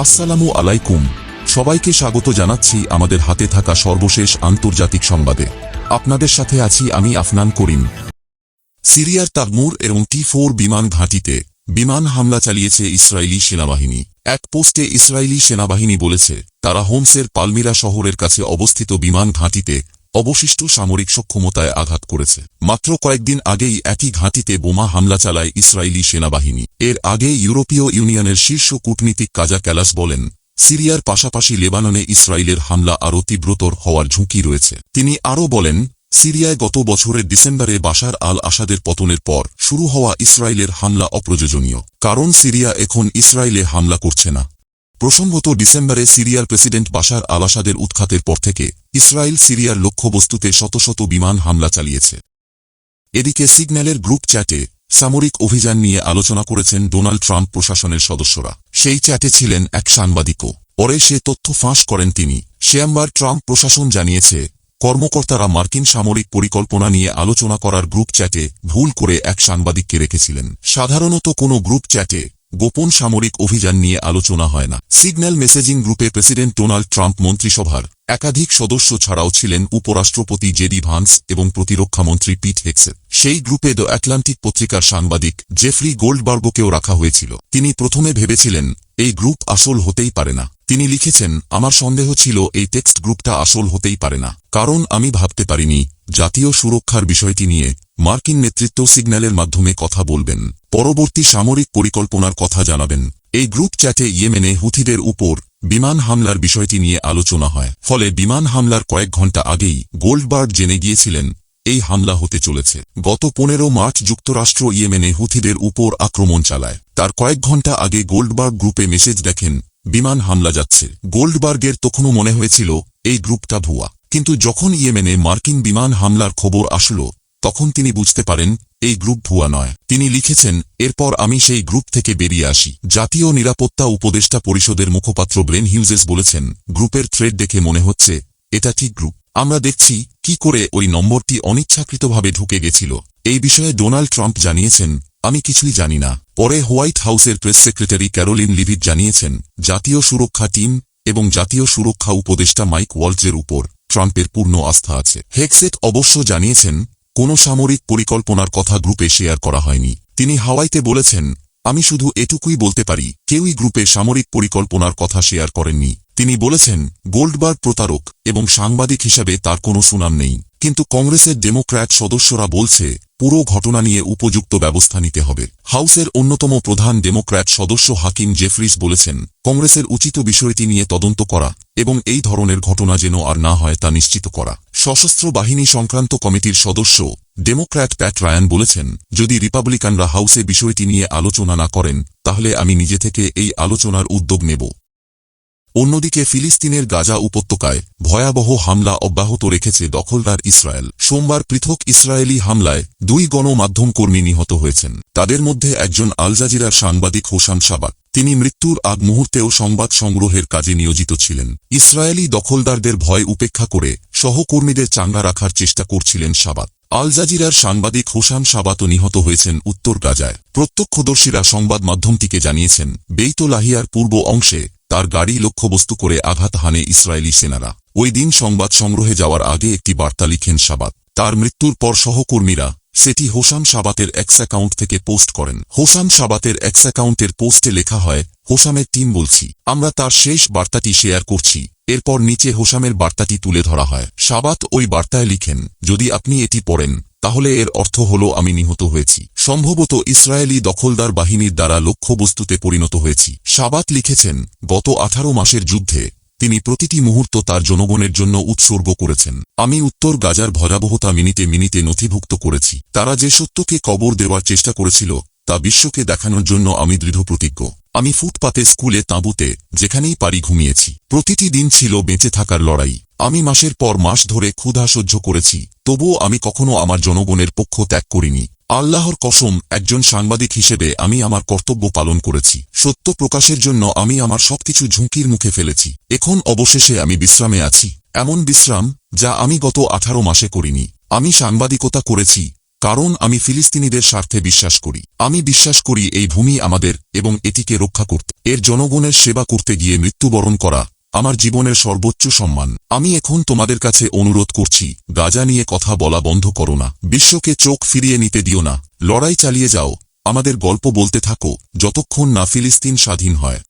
আসসালামু আলাইকুম। সবাইকে স্বাগত জানাচ্ছি আমাদের হাতে থাকা সর্বশেষ আন্তর্জাতিক সংবাদে। আপনাদের সাথে আছি আমি আফনান করিম। সিরিয়ার তাগমুর এবং টি ফোর বিমান ঘাঁটিতে বিমান হামলা চালিয়েছে ইসরায়েলি সেনাবাহিনী। এক পোস্টে ইসরায়েলি সেনাবাহিনী বলেছে, তারা হোমসের পালমিরা শহরের কাছে অবস্থিত বিমান ঘাঁটিতে অবশিষ্ট সামরিক সক্ষমতায় আঘাত করেছে। মাত্র কয়েকদিন আগেই একই ঘাঁটিতে বোমা হামলা চালায় ইসরায়েলি সেনাবাহিনী। এর আগে ইউরোপীয় ইউনিয়নের শীর্ষ কূটনীতিক কাজা ক্যালাস বলেন, সিরিয়ার পাশাপাশি লেবাননে ইসরায়েলের হামলা আরও তীব্রতর হওয়ার ঝুঁকি রয়েছে। তিনি আরও বলেন, সিরিয়ায় গত বছরের ডিসেম্বরে বাশার আল আসাদের পতনের পর শুরু হওয়া ইসরায়েলের হামলা অপ্রয়োজনীয়, কারণ সিরিয়া এখন ইসরায়েলে হামলা করছে না। প্রসঙ্গত ডিসেম্বরে সিরিয়ার প্রেসিডেন্ট বাশার আল আসাদের উৎখাতের পর থেকে ইসরায়েল সিরিয়ার লক্ষ্যবস্তুতে শত শত বিমান হামলা চালিয়েছে। এদিকে সিগন্যালের গ্রুপ চ্যাটে সামরিক অভিযান নিয়ে আলোচনা করেছেন ডোনাল্ড ট্রাম্প প্রশাসনের সদস্যরা। সেই চ্যাটে ছিলেন এক সাংবাদিকও। পরে সে তথ্য ফাঁস করেন তিনি। শেয়াম্বার ট্রাম্প প্রশাসন জানিয়েছে, কর্মকর্তারা মার্কিন সামরিক পরিকল্পনা নিয়ে আলোচনা করার গ্রুপ চ্যাটে ভুল করে এক সাংবাদিককে রেখেছিলেন। সাধারণত কোনো গ্রুপ চ্যাটে গোপন সামরিক অভিযান নিয়ে আলোচনা হয় না। সিগন্যাল মেসেজিং গ্রুপে প্রেসিডেন্ট ডোনাল্ড ট্রাম্প মন্ত্রিসভার একাধিক সদস্য ছাড়াও ছিলেন উপরাষ্ট্রপতি জেডি ভান্স এবং প্রতিরক্ষামন্ত্রী পিট হেক্সের সেই গ্রুপে দ্য অ্যাটলান্টিক পত্রিকার সাংবাদিক জেফরি গোল্ডবার্গকেও রাখা হয়েছিল। তিনি প্রথমে ভেবেছিলেন, এই গ্রুপ আসল হতেই পারে না। তিনি লিখেছেন, আমার সন্দেহ ছিল এই টেক্সট গ্রুপটা আসল হতেই পারে না। কারণ আমি ভাবতে পারিনি, জাতীয় সুরক্ষার বিষয়টি নিয়ে মার্কিন নেতৃত্ব সিগন্যালের মাধ্যমে কথা বলবেন। পরবর্তী সামরিক পরিকল্পনার কথা জানাবেন। এই গ্রুপ চ্যাটে ইয়েমেনে হুথিদের উপর বিমান হামলার বিষয়টি নিয়ে আলোচনা হয়। ফলে বিমান হামলার কয়েক ঘণ্টা আগেই গোল্ডবার্গ জেনে গিয়েছিলেন, এই হামলা হতে চলেছে। গত পনেরো মার্চ যুক্তরাষ্ট্র ইয়েমেনে হুথিদের উপর আক্রমণ চালায়। তার কয়েক ঘণ্টা আগে গোল্ডবার্গ গ্রুপে মেসেজ দেখেন বিমান হামলা যাচ্ছে। গোল্ডবার্গের তখনও মনে হয়েছিল, এই গ্রুপটা ভুয়া। কিন্তু যখন ইয়েমেনে মার্কিন বিমান হামলার খবর আসল, তখন তিনি বুঝতে পারেন, এই গ্রুপ ভুয়া নয়। তিনি লিখেছেন, এরপর আমি সেই গ্রুপ থেকে বেরিয়ে আসি। জাতীয় নিরাপত্তা উপদেষ্টা পরিষদের মুখপাত্র ব্রেন হিউজেস বলেছেন, গ্রুপের থ্রেড দেখে মনে হচ্ছে, এটা ঠিক গ্রুপ। আমরা দেখছি, কি করে ওই নম্বরটি অনিচ্ছাকৃতভাবে ঢুকে গেছিল। এই বিষয়ে ডোনাল্ড ট্রাম্প জানিয়েছেন আমি কিছুই জানি না। পরে হোয়াইট হাউসের প্রেস সেক্রেটারি ক্যারোলিন লিভিট জানিয়েছেন, জাতীয় সুরক্ষা টিম এবং জাতীয় সুরক্ষা উপদেষ্টা মাইক ওয়ালজের উপর ট্রাম্পের পূর্ণ আস্থা আছে। হেক্সেট অবশ্য জানিয়েছেন, কোনো সামরিক পরিকল্পনার কথা গ্রুপে শেয়ার করা হয়নি। তিনি হাওয়াইতে বলেছেন, আমি শুধু এটুকুই বলতে পারি, কেউই গ্রুপে সামরিক পরিকল্পনার কথা শেয়ার করেননি। তিনি বলেছেন, গোল্ডবার্গ প্রতারক এবং সাংবাদিক হিসাবে তার কোনো সুনাম নেই। কিন্তু কংগ্রেসের ডেমোক্র্যাট সদস্যরা বলছে পুরো ঘটনা নিয়ে উপযুক্ত ব্যবস্থা নিতে হবে। হাউসের অন্যতম প্রধান ডেমোক্র্যাট সদস্য হাকিম জেফরিস বলেছেন, কংগ্রেসের উচিত বিষয়টি নিয়ে তদন্ত করা এবং এই ধরনের ঘটনা যেন আর না হয় তা নিশ্চিত করা। সশস্ত্র বাহিনী সংক্রান্ত কমিটির সদস্য ডেমোক্র্যাট প্যাট রায়ান বলেছেন, যদি রিপাবলিকানরা হাউসে বিষয়টি নিয়ে আলোচনা না করেন, তাহলে আমি নিজে থেকে এই আলোচনার উদ্যোগ নেব। অন্যদিকে ফিলিস্তিনের গাজা উপত্যকায় ভয়াবহ হামলা অব্যাহত রেখেছে দখলদার ইসরায়েল। সোমবার পৃথক ইসরায়েলি হামলায় দুই গণমাধ্যম কর্মী নিহত হয়েছেন। তাদের মধ্যে একজন আলজাজিরার সাংবাদিক হোসাম সাবাত। তিনি মৃত্যুর আগ মুহূর্তেও সংবাদ সংগ্রহের কাজে নিয়োজিত ছিলেন। ইসরায়েলি দখলদারদের ভয় উপেক্ষা করে সহকর্মীদের চাঙ্গা রাখার চেষ্টা করছিলেন সাবাত। আল জাজিরার সাংবাদিক হোসাম সাবাতও নিহত হয়েছেন উত্তর গাজায়। প্রত্যক্ষদর্শীরা সংবাদ মাধ্যমটিকে জানিয়েছেন, বেইতোলাহিয়ার পূর্ব অংশে তার গাড়ি লক্ষ্যবস্তু করে আঘাত হানে ইসরায়েলি সেনারা। ওই দিন সংবাদ সংগ্রহে যাওয়ার আগে একটি বার্তা লিখেন সাবাত। তার মৃত্যুর পর সহকর্মীরা সেটি হোসাম সাবাতের এক্স অ্যাকাউন্ট থেকে পোস্ট করেন। হোসাম সাবাতের এক্স অ্যাকাউন্টের পোস্টে লেখা হয় হোসামের টিম বলছি, আমরা তার শেষ বার্তাটি শেয়ার করছি। এরপর নিচে হোসামের বার্তাটি তুলে ধরা হয়। সাবাত ওই বার্তায় লিখেন, যদি আপনি এটি পড়েন তাহলে এর অর্থ হল আমি নিহত হয়েছি। সম্ভবত ইসরায়েলি দখলদার বাহিনীর দ্বারা লক্ষ্যবস্তুতে পরিণত হয়েছি। সাবাত লিখেছেন, গত আঠারো মাসের যুদ্ধে তিনি প্রতিটি মুহূর্ত তার জনগণের জন্য উৎসর্গ করেছেন। আমি উত্তর গাজার ভয়াবহতা মিনিতে মিনিতে নথিভুক্ত করেছি। তারা যে সত্যকে কবর দেওয়ার চেষ্টা করেছিল, তা বিশ্বকে দেখানোর জন্য আমি দৃঢ় প্রতিজ্ঞ আমি ফুটপাতে, স্কুলে, তাঁবুতে, যেখানেই পারি ঘুমিয়েছি। প্রতিটি দিন ছিল বেঁচে থাকার লড়াই। আমি মাসের পর মাস ধরে ক্ষুধা সহ্য করেছি, তবুও আমি কখনো আমার জনগণের পক্ষ ত্যাগ করিনি। আল্লাহর কসম, একজন সাংবাদিক হিসেবে আমি আমার কর্তব্য পালন করেছি। সত্য প্রকাশের জন্য আমি আমার সবকিছু ঝুঁকির মুখে ফেলেছি। এখন অবশেষে আমি বিশ্রামে আছি। এমন বিশ্রাম, যা আমি গত আঠারো মাসে করিনি। আমি সাংবাদিকতা করেছি, কারণ আমি ফিলিস্তিনিদের স্বার্থে বিশ্বাস করি। আমি বিশ্বাস করি এই ভূমি আমাদের এবং এটিকে রক্ষা করতে। এর জনগণের সেবা করতে গিয়ে মৃত্যুবরণ করা আমার জীবনের সর্বোচ্চ সম্মান। আমি এখন তোমাদের কাছে অনুরোধ করছি, গাজা নিয়ে কথা বলা বন্ধ করো না। বিশ্বকে চোখ ফিরিয়ে নিতে দিও না। লড়াই চালিয়ে যাও। আমাদের গল্প বলতে থাকো, যতক্ষণ না ফিলিস্তিন স্বাধীন হয়।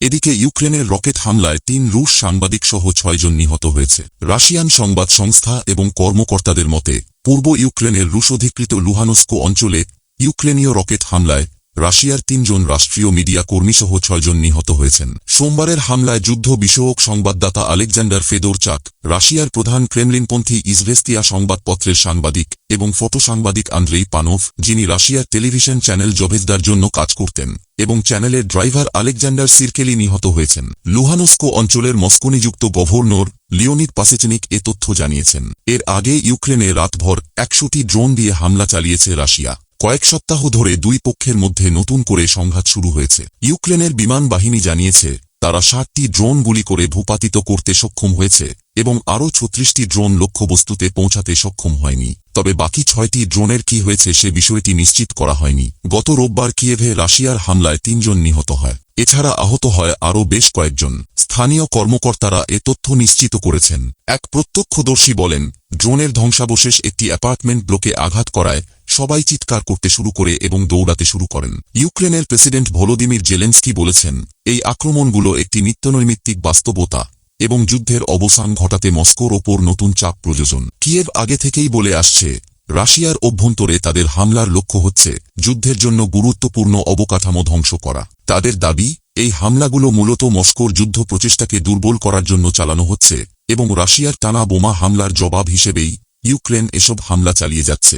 এদিকে ইউক্রেনের রকেট হামলায় তিন রুশ সাংবাদিক সহ ছয়জন নিহত হয়েছে। রাশিয়ান সংবাদ সংস্থা এবং কর্মকর্তাদের মতে, পূর্ব ইউক্রেনের রুশ অধিকৃত লুহানস্কো অঞ্চলে ইউক্রেনীয় রকেট হামলায় রাশিয়ার তিনজন রাষ্ট্রীয় মিডিয়া কর্মীসহ ছয়জন নিহত হয়েছেন। সোমবারের হামলায় যুদ্ধ বিষয়ক সংবাদদাতা আলেকজান্ডার ফেদোরচাক, রাশিয়ার প্রধান ক্রেমলিনপন্থী ইজভেস্তিয়া সংবাদপত্রের সাংবাদিক এবং ফটো সাংবাদিক আন্দ্রেই পানোভ, যিনি রাশিয়ার টেলিভিশন চ্যানেল জভেজদার জন্য কাজ করতেন এবং চ্যানেলের ড্রাইভার আলেকজান্ডার সিরকেলি নিহত হয়েছেন। লুহানস্কো অঞ্চলের মস্কো নিযুক্ত গভর্নর লিওনিদ পাসেচনিক এ তথ্য জানিয়েছেন। এর আগে ইউক্রেনে রাতভর একশোটি ড্রোন দিয়ে হামলা চালিয়েছে রাশিয়া। কয়েক সপ্তাহ ধরে দুই পক্ষের মধ্যে নতুন করে সংঘাত শুরু হয়েছে। ইউক্রেনের বিমান বাহিনী জানিয়েছে, তারা ষাটটি ড্রোন গুলি করে ভূপাতিত করতে সক্ষম হয়েছে এবং আরও ছত্রিশটি ড্রোন লক্ষ্যবস্তুতে পৌঁছাতে সক্ষম হয়নি। তবে বাকি ছয়টি ড্রোনের কি হয়েছে সে বিষয়টি নিশ্চিত করা হয়নি। গত রোববার কিয়েভে রাশিয়ার হামলায় তিনজন নিহত হয়। এছাড়া আহত হয় আরও বেশ কয়েকজন। স্থানীয় কর্মকর্তারা এ তথ্য নিশ্চিত করেছেন। এক প্রত্যক্ষদর্শী বলেন, ড্রোনের ধ্বংসাবশেষ একটি অ্যাপার্টমেন্ট ব্লকে আঘাত করায় সবাই চিৎকার করতে শুরু করে এবং দৌড়াতে শুরু করেন। ইউক্রেনের প্রেসিডেন্ট ভলোদিমির জেলেন্সকি বলেছেন, এই আক্রমণগুলো একটি নিত্যনৈমিত্তিক বাস্তবতা এবং যুদ্ধের অবসান ঘটাতে মস্কোর ওপর নতুন চাপ প্রযোজন। কিয়েভ আগে থেকেই বলে আসছে, রাশিয়ার অভ্যন্তরে তাদের হামলার লক্ষ্য হচ্ছে যুদ্ধের জন্য গুরুত্বপূর্ণ অবকাঠামো ধ্বংস করা। তাদের দাবি, এই হামলাগুলো মূলত মস্কোর যুদ্ধ প্রচেষ্টাকে দুর্বল করার জন্য চালানো হচ্ছে এবং রাশিয়ার টানা বোমা হামলার জবাব হিসেবেই ইউক্রেন এসব হামলা চালিয়ে যাচ্ছে।